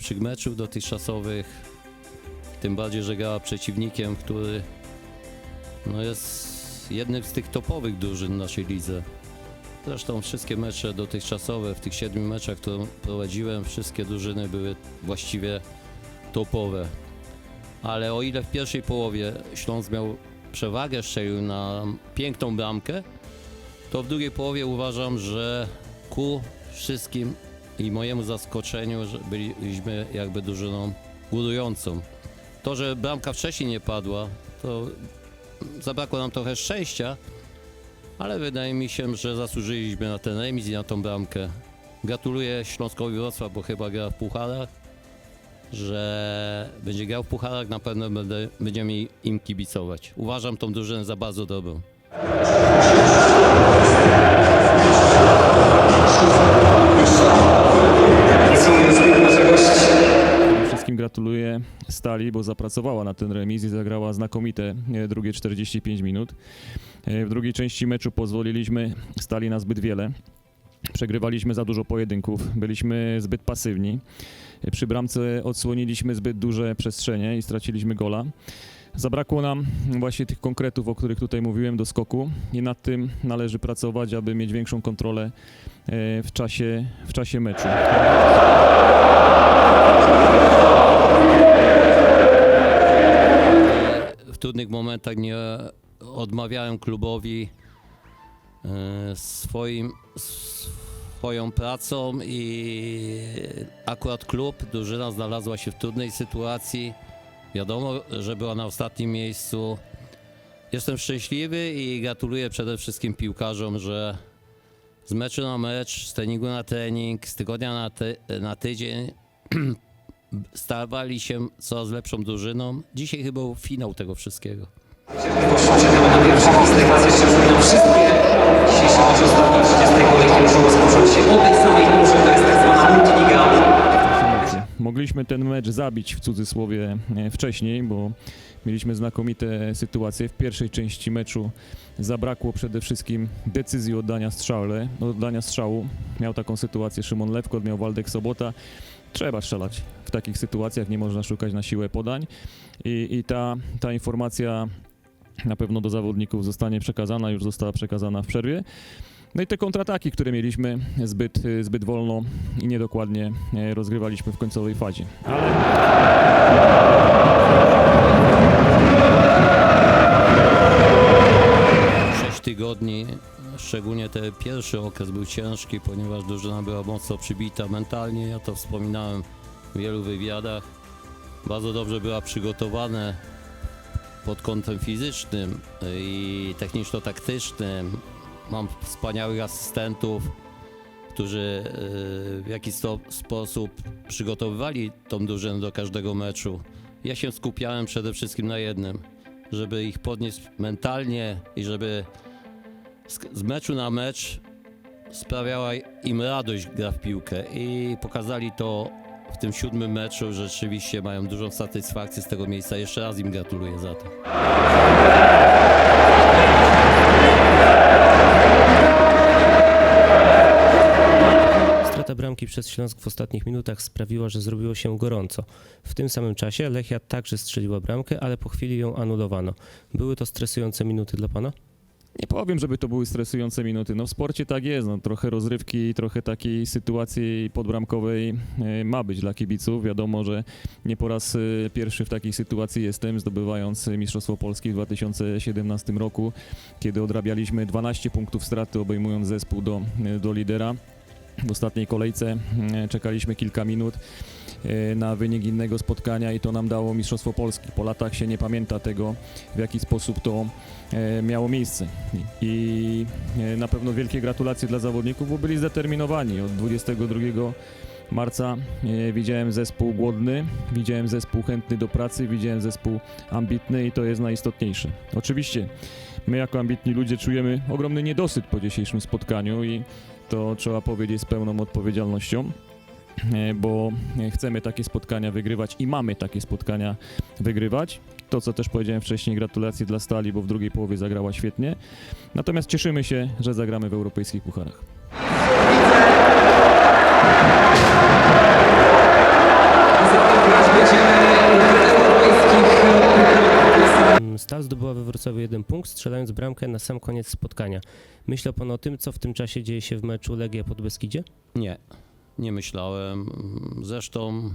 najlepszych meczów dotychczasowych. Tym bardziej, że grała przeciwnikiem, który no jest jednym z tych topowych drużyn naszej lidze. Zresztą wszystkie mecze dotychczasowe, w tych siedmiu meczach, które prowadziłem, wszystkie drużyny były właściwie topowe. Ale o ile w pierwszej połowie Śląsk miał przewagę, strzelił na piękną bramkę, to w drugiej połowie uważam, że ku wszystkim i mojemu zaskoczeniu, że byliśmy jakby drużyną górującą. To, że bramka wcześniej nie padła, to zabrakło nam trochę szczęścia, ale wydaje mi się, że zasłużyliśmy na ten remis i na tą bramkę. Gratuluję Śląskowi Wrocław, bo chyba gra w pucharach, że będzie grał w pucharach, na pewno będę, będziemy im kibicować. Uważam tą drużynę za bardzo dobrą. Przede wszystkim gratuluję Stali, bo zapracowała na ten remis i zagrała znakomite e, drugie 45 minut. E, W drugiej części meczu pozwoliliśmy Stali na zbyt wiele. Przegrywaliśmy za dużo pojedynków, byliśmy zbyt pasywni. E, Przy bramce odsłoniliśmy zbyt duże przestrzenie i straciliśmy gola. Zabrakło nam właśnie tych konkretów, o których tutaj mówiłem, do skoku i nad tym należy pracować, aby mieć większą kontrolę e, w czasie, w czasie meczu. w trudnych momentach nie odmawiałem klubowi e, swoim, swoją pracą i akurat klub, drużyna znalazła się w trudnej sytuacji. Wiadomo, że była na ostatnim miejscu. Jestem szczęśliwy i gratuluję przede wszystkim piłkarzom, że z meczu na mecz, z treningu na trening, z tygodnia na, ty- na tydzień stawali się coraz lepszą drużyną. Dzisiaj chyba był finał tego wszystkiego. Czekamy na gwizdek, raz jeszcze przypominam wszystkie dzisiejsze mecze ostatnie 30 kolejki muszą rozpocząć się o tej samej Mogliśmy ten mecz zabić w cudzysłowie e, wcześniej, bo mieliśmy znakomite sytuacje. W pierwszej części meczu zabrakło przede wszystkim decyzji oddania, strzale, oddania strzału. Miał taką sytuację Szymon Lewkot, miał Waldek Sobota. Trzeba strzelać w takich sytuacjach, nie można szukać na siłę podań. I, i ta, ta informacja na pewno do zawodników zostanie przekazana, już została przekazana w przerwie. No i te kontrataki, które mieliśmy zbyt, zbyt wolno i niedokładnie e, rozgrywaliśmy w końcowej fazie. Sześć tygodni, szczególnie ten pierwszy okres był ciężki, ponieważ drużyna była mocno przybita mentalnie. Ja to wspominałem w wielu wywiadach. Bardzo dobrze była przygotowane pod kątem fizycznym i techniczno-taktycznym. Mam wspaniałych asystentów, którzy e, w jakiś sposób przygotowywali tą drużynę do każdego meczu. Ja się skupiałem przede wszystkim na jednym, żeby ich podnieść mentalnie i żeby z meczu na mecz sprawiała im radość gra w piłkę i pokazali to w tym siódmym meczu, że rzeczywiście mają dużą satysfakcję z tego miejsca. Jeszcze raz im gratuluję za to. Bramki przez Śląsk w ostatnich minutach sprawiła, że zrobiło się gorąco. W tym samym czasie Lechia także strzeliła bramkę, ale po chwili ją anulowano. Były to stresujące minuty dla pana? nie powiem, żeby to były stresujące minuty. No w sporcie tak jest, no, trochę rozrywki, trochę takiej sytuacji podbramkowej e, ma być dla kibiców. Wiadomo, że nie po raz e, pierwszy w takiej sytuacji jestem, zdobywając Mistrzostwo Polski w 2017 roku, kiedy odrabialiśmy 12 punktów straty, obejmując zespół do, do lidera. W ostatniej kolejce e, czekaliśmy kilka minut e, na wynik innego spotkania i to nam dało Mistrzostwo Polski. Po latach się nie pamięta tego, w jaki sposób to e, miało miejsce. I- e, na pewno wielkie gratulacje dla zawodników, bo byli zdeterminowani. Od 22 marca widziałem zespół głodny, widziałem zespół chętny do pracy, widziałem zespół ambitny i to jest najistotniejsze. Oczywiście my jako ambitni ludzie czujemy ogromny niedosyt po dzisiejszym spotkaniu i to trzeba powiedzieć z pełną odpowiedzialnością, e, bo chcemy takie spotkania wygrywać i mamy takie spotkania wygrywać. To, co też powiedziałem wcześniej, gratulacje dla Stali, bo w drugiej połowie zagrała świetnie. Natomiast cieszymy się, że zagramy w europejskich pucharach. Stal zdobyła we Wrocławiu jeden punkt, strzelając bramkę na sam koniec spotkania. Myślał pan o tym, co w tym czasie dzieje się w meczu Legia pod Beskidzie? Nie, nie myślałem. Zresztą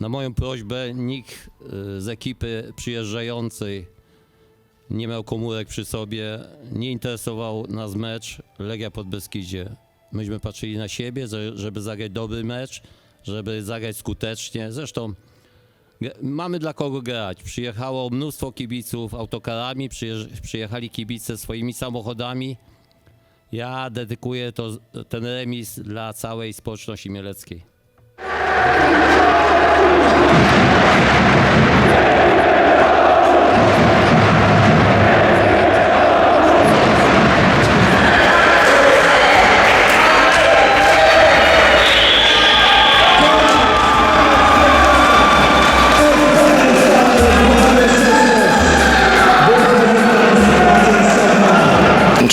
na moją prośbę nikt y, z ekipy przyjeżdżającej nie miał komórek przy sobie, nie interesował nas mecz Legia pod Beskidzie. Myśmy patrzyli na siebie, że- żeby zagrać dobry mecz, żeby zagrać skutecznie. Zresztą mamy dla kogo grać. Przyjechało mnóstwo kibiców autokarami, przyjechali kibice swoimi samochodami. Ja dedykuję to, ten remis dla całej społeczności mieleckiej.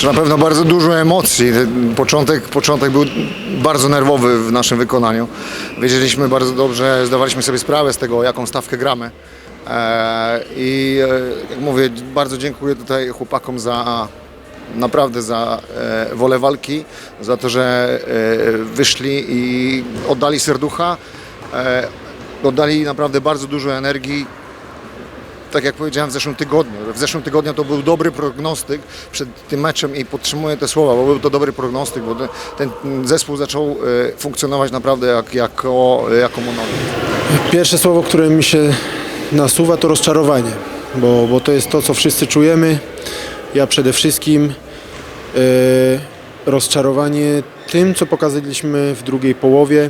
Czy na pewno bardzo dużo emocji. Początek, początek był bardzo nerwowy w naszym wykonaniu. Wiedzieliśmy bardzo dobrze, zdawaliśmy sobie sprawę z tego, jaką stawkę gramy. E, I e, jak mówię, bardzo dziękuję tutaj chłopakom za naprawdę za e, wolę walki, za to, że wyszli i oddali serducha. Oddali naprawdę bardzo dużo energii tak jak powiedziałem w zeszłym tygodniu. W zeszłym tygodniu to był dobry prognostyk przed tym meczem i podtrzymuję te słowa, bo był to dobry prognostyk, bo ten, zespół zaczął e, funkcjonować naprawdę jak, jako, jako monolit. Pierwsze słowo, które mi się nasuwa, to rozczarowanie, bo, bo to jest to, co wszyscy czujemy. Ja przede wszystkim e, rozczarowanie tym, co pokazaliśmy w drugiej połowie.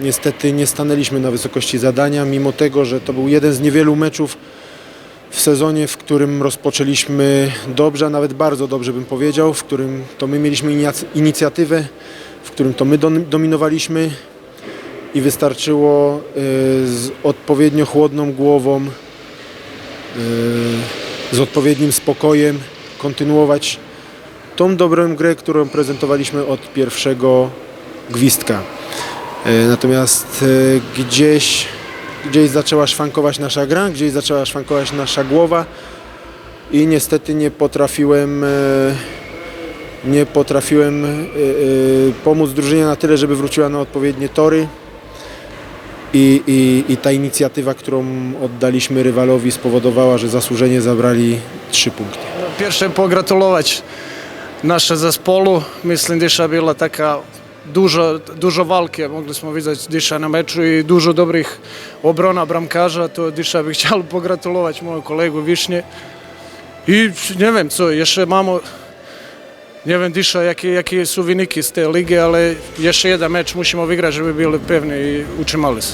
Niestety nie stanęliśmy na wysokości zadania, mimo tego, że to był jeden z niewielu meczów w sezonie, w którym rozpoczęliśmy dobrze, a nawet bardzo dobrze bym powiedział, w którym to my mieliśmy inic- inicjatywę, w którym to my dom- dominowaliśmy i wystarczyło y, z odpowiednio chłodną głową, y, z odpowiednim spokojem kontynuować tą dobrą grę, którą prezentowaliśmy od pierwszego gwizdka. Y, Natomiast gdzieś, gdzieś zaczęła szwankować nasza gra, gdzieś zaczęła szwankować nasza głowa i niestety nie potrafiłem e, nie potrafiłem e, e, pomóc drużynie na tyle, żeby wróciła na odpowiednie tory. I, i, I, ta inicjatywa, którą oddaliśmy rywalowi spowodowała, że zasłużenie zabrali trzy punkty. Pierwsze pogratulować nasze zespołu. Myślę, że była taka dużo, dużo walki, mogliśmy widzieć dzisiaj na meczu i dużo dobrych obrona bramkarza, to dzisiaj bym chciał pogratulować mojemu kolegu Wisznie. I nie wiem co, jeszcze mamy nie wiem Disza, jakie, jakie są wyniki z tej ligi, ale jeszcze jeden mecz musimy wygrać, żeby byli pewni i utrzymali się.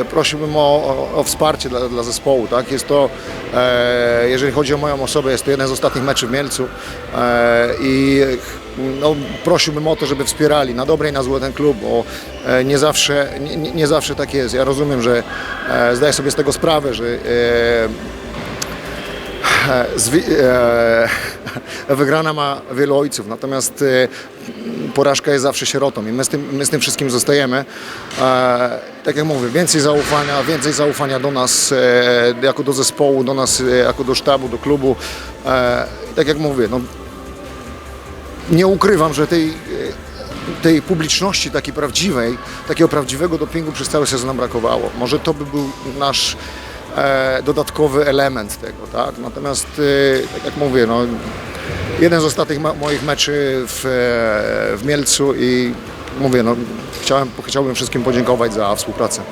E, prosiłbym o, o, wsparcie dla, dla zespołu. Tak? Jest to, e, jeżeli chodzi o moją osobę, jest to jeden z ostatnich meczów w Mielcu e, i no, prosiłbym o to, żeby wspierali na dobre i na złe ten klub, bo nie, zawsze, nie, nie- zawsze tak jest. Ja rozumiem, że zdaję sobie z tego sprawę, że zwi- e, wygrana ma wielu ojców, natomiast e, porażka jest zawsze sierotą i my z tym, my z tym wszystkim zostajemy. E, tak jak mówię, więcej zaufania, więcej zaufania do nas e, jako do zespołu, do nas e, jako do sztabu, do klubu. Tak jak mówię, no, nie ukrywam, że tej, tej publiczności takiej prawdziwej, takiego prawdziwego dopingu przez cały sezon nam brakowało. Może to by był nasz dodatkowy element tego, tak? Natomiast, e, tak jak mówię, no, jeden z ostatnich moich meczy w, e, w Mielcu i mówię, no, chciałem, chciałbym wszystkim podziękować za współpracę.